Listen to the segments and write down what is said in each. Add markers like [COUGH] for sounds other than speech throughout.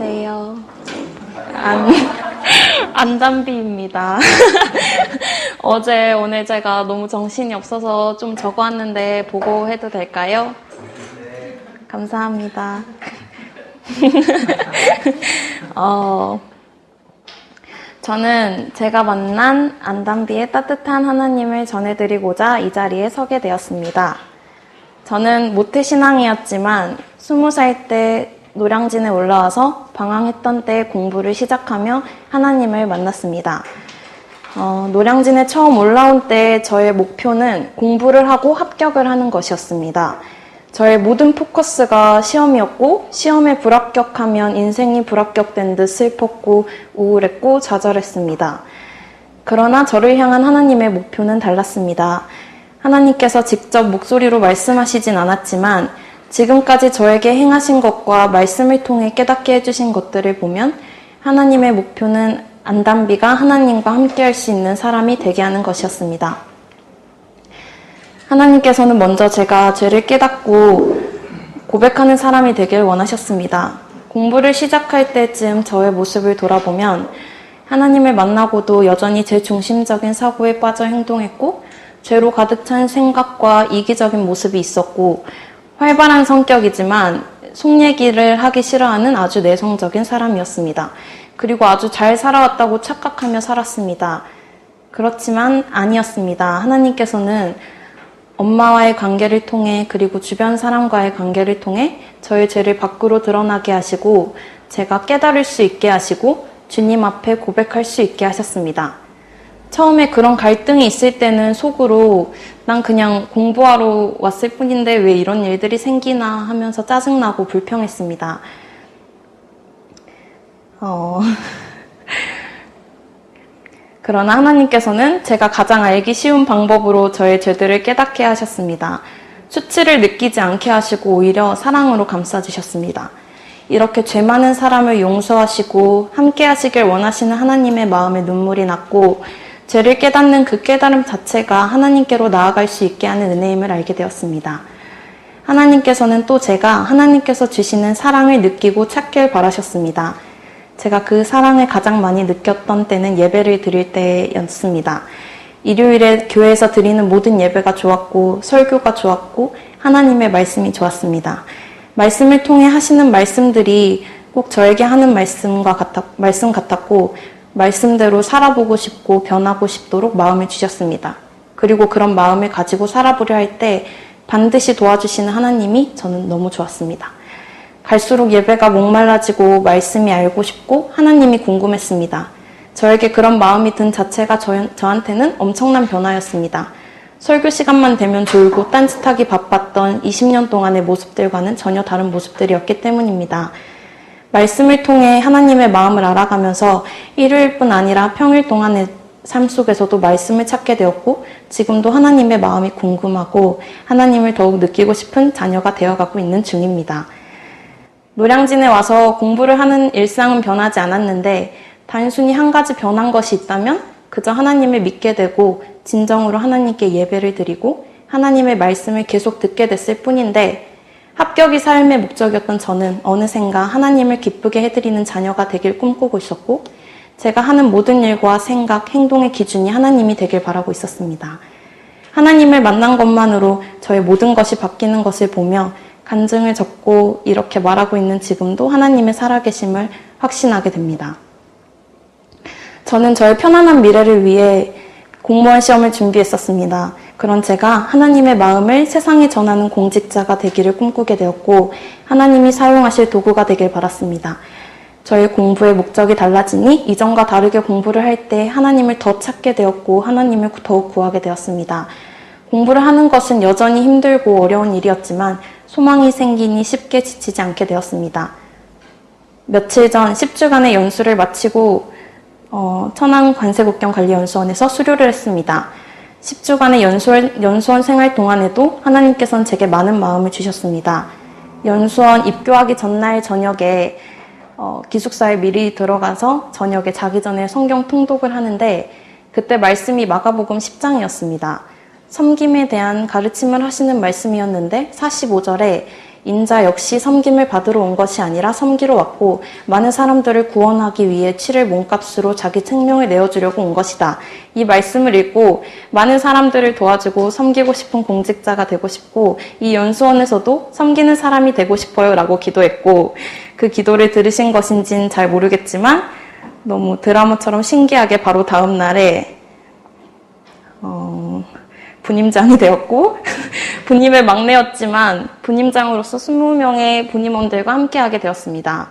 안녕하세요. 안, [LAUGHS] 안담비입니다. [LAUGHS] 어제 오늘 제가 너무 정신이 없어서 좀 적어왔는데 보고 해도 될까요? 감사합니다. [LAUGHS] 어, 저는 제가 만난 안담비의 따뜻한 하나님을 전해드리고자 이 자리에 서게 되었습니다. 저는 모태신앙이었지만 스무 살때 노량진에 올라와서 방황했던 때 공부를 시작하며 하나님을 만났습니다. 어, 노량진에 처음 올라온 때 저의 목표는 공부를 하고 합격을 하는 것이었습니다. 저의 모든 포커스가 시험이었고 시험에 불합격하면 인생이 불합격된 듯 슬펐고 우울했고 좌절했습니다. 그러나 저를 향한 하나님의 목표는 달랐습니다. 하나님께서 직접 목소리로 말씀하시진 않았지만 지금까지 저에게 행하신 것과 말씀을 통해 깨닫게 해주신 것들을 보면 하나님의 목표는 안담비가 하나님과 함께 할 수 있는 사람이 되게 하는 것이었습니다. 하나님께서는 먼저 제가 죄를 깨닫고 고백하는 사람이 되길 원하셨습니다. 공부를 시작할 때쯤 저의 모습을 돌아보면 하나님을 만나고도 여전히 제 중심적인 사고에 빠져 행동했고 죄로 가득 찬 생각과 이기적인 모습이 있었고 활발한 성격이지만 속 얘기를 하기 싫어하는 아주 내성적인 사람이었습니다. 그리고 아주 잘 살아왔다고 착각하며 살았습니다. 그렇지만 아니었습니다. 하나님께서는 엄마와의 관계를 통해 그리고 주변 사람과의 관계를 통해 저의 죄를 밖으로 드러나게 하시고 제가 깨달을 수 있게 하시고 주님 앞에 고백할 수 있게 하셨습니다. 처음에 그런 갈등이 있을 때는 속으로 난 그냥 공부하러 왔을 뿐인데 왜 이런 일들이 생기나 하면서 짜증나고 불평했습니다. 어... [LAUGHS] 그러나 하나님께서는 제가 가장 알기 쉬운 방법으로 저의 죄들을 깨닫게 하셨습니다. 수치를 느끼지 않게 하시고 오히려 사랑으로 감싸주셨습니다. 이렇게 죄 많은 사람을 용서하시고 함께 하시길 원하시는 하나님의 마음에 눈물이 났고 죄를 깨닫는 그 깨달음 자체가 하나님께로 나아갈 수 있게 하는 은혜임을 알게 되었습니다. 하나님께서는 또 제가 하나님께서 주시는 사랑을 느끼고 찾길 바라셨습니다. 제가 그 사랑을 가장 많이 느꼈던 때는 예배를 드릴 때였습니다. 일요일에 교회에서 드리는 모든 예배가 좋았고 설교가 좋았고 하나님의 말씀이 좋았습니다. 말씀을 통해 하시는 말씀들이 꼭 저에게 하는 말씀과 같았, 말씀 같았고 말씀대로 살아보고 싶고 변하고 싶도록 마음을 주셨습니다. 그리고 그런 마음을 가지고 살아보려 할 때 반드시 도와주시는 하나님이 저는 너무 좋았습니다. 갈수록 예배가 목말라지고 말씀이 알고 싶고 하나님이 궁금했습니다. 저에게 그런 마음이 든 자체가 저, 저한테는 엄청난 변화였습니다. 설교 시간만 되면 졸고 딴짓하기 바빴던 20년 동안의 모습들과는 전혀 다른 모습들이었기 때문입니다. 말씀을 통해 하나님의 마음을 알아가면서 일요일뿐 아니라 평일 동안의 삶 속에서도 말씀을 찾게 되었고 지금도 하나님의 마음이 궁금하고 하나님을 더욱 느끼고 싶은 자녀가 되어가고 있는 중입니다. 노량진에 와서 공부를 하는 일상은 변하지 않았는데 단순히 한 가지 변한 것이 있다면 그저 하나님을 믿게 되고 진정으로 하나님께 예배를 드리고 하나님의 말씀을 계속 듣게 됐을 뿐인데 합격이 삶의 목적이었던 저는 어느샌가 하나님을 기쁘게 해드리는 자녀가 되길 꿈꾸고 있었고 제가 하는 모든 일과 생각, 행동의 기준이 하나님이 되길 바라고 있었습니다. 하나님을 만난 것만으로 저의 모든 것이 바뀌는 것을 보며 간증을 적고 이렇게 말하고 있는 지금도 하나님의 살아계심을 확신하게 됩니다. 저는 저의 편안한 미래를 위해 공무원 시험을 준비했었습니다. 그런 제가 하나님의 마음을 세상에 전하는 공직자가 되기를 꿈꾸게 되었고 하나님이 사용하실 도구가 되길 바랐습니다. 저의 공부의 목적이 달라지니 이전과 다르게 공부를 할 때 하나님을 더 찾게 되었고 하나님을 더욱 구하게 되었습니다. 공부를 하는 것은 여전히 힘들고 어려운 일이었지만 소망이 생기니 쉽게 지치지 않게 되었습니다. 며칠 전 10주간의 연수를 마치고 어, 천안 관세국경관리연수원에서 수료를 했습니다. 10주간의 연수원, 연수원 생활 동안에도 하나님께서는 제게 많은 마음을 주셨습니다. 연수원 입교하기 전날 저녁에 어, 기숙사에 미리 들어가서 저녁에 자기 전에 성경 통독을 하는데 그때 말씀이 마가복음 10장이었습니다. 섬김에 대한 가르침을 하시는 말씀이었는데 45절에 인자 역시 섬김을 받으러 온 것이 아니라 섬기러 왔고 많은 사람들을 구원하기 위해 치를 몸값으로 자기 생명을 내어주려고 온 것이다. 이 말씀을 읽고 많은 사람들을 도와주고 섬기고 싶은 공직자가 되고 싶고 이 연수원에서도 섬기는 사람이 되고 싶어요 라고 기도했고 그 기도를 들으신 것인지는 잘 모르겠지만 너무 드라마처럼 신기하게 바로 다음 날에 어, 분임장이 되었고 [LAUGHS] 분임의 막내였지만 분임장으로서 20명의 분임원들과 함께하게 되었습니다.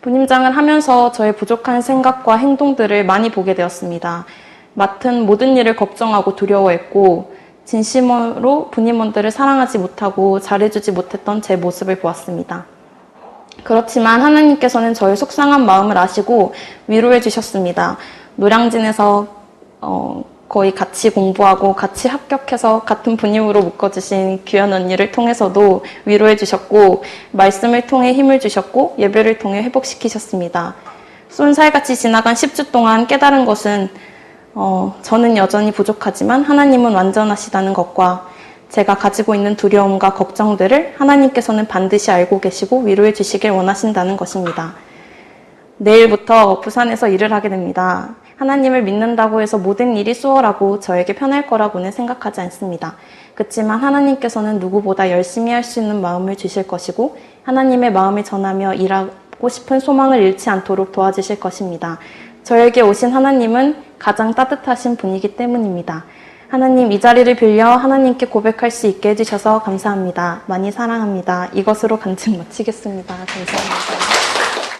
분임장을 하면서 저의 부족한 생각과 행동들을 많이 보게 되었습니다. 맡은 모든 일을 걱정하고 두려워했고 진심으로 분임원들을 사랑하지 못하고 잘해주지 못했던 제 모습을 보았습니다. 그렇지만 하나님께서는 저의 속상한 마음을 아시고 위로해 주셨습니다. 노량진에서 어, 거의 같이 공부하고 같이 합격해서 같은 분임으로 묶어주신 귀한 언니를 통해서도 위로해 주셨고 말씀을 통해 힘을 주셨고 예배를 통해 회복시키셨습니다. 쏜살같이 지나간 10주 동안 깨달은 것은 어, 저는 여전히 부족하지만 하나님은 완전하시다는 것과 제가 가지고 있는 두려움과 걱정들을 하나님께서는 반드시 알고 계시고 위로해 주시길 원하신다는 것입니다. 내일부터 부산에서 일을 하게 됩니다. 하나님을 믿는다고 해서 모든 일이 수월하고 저에게 편할 거라고는 생각하지 않습니다. 그렇지만 하나님께서는 누구보다 열심히 할 수 있는 마음을 주실 것이고 하나님의 마음을 전하며 일하고 싶은 소망을 잃지 않도록 도와주실 것입니다. 저에게 오신 하나님은 가장 따뜻하신 분이기 때문입니다. 하나님 이 자리를 빌려 하나님께 고백할 수 있게 해주셔서 감사합니다. 많이 사랑합니다. 이것으로 간증 마치겠습니다. 감사합니다.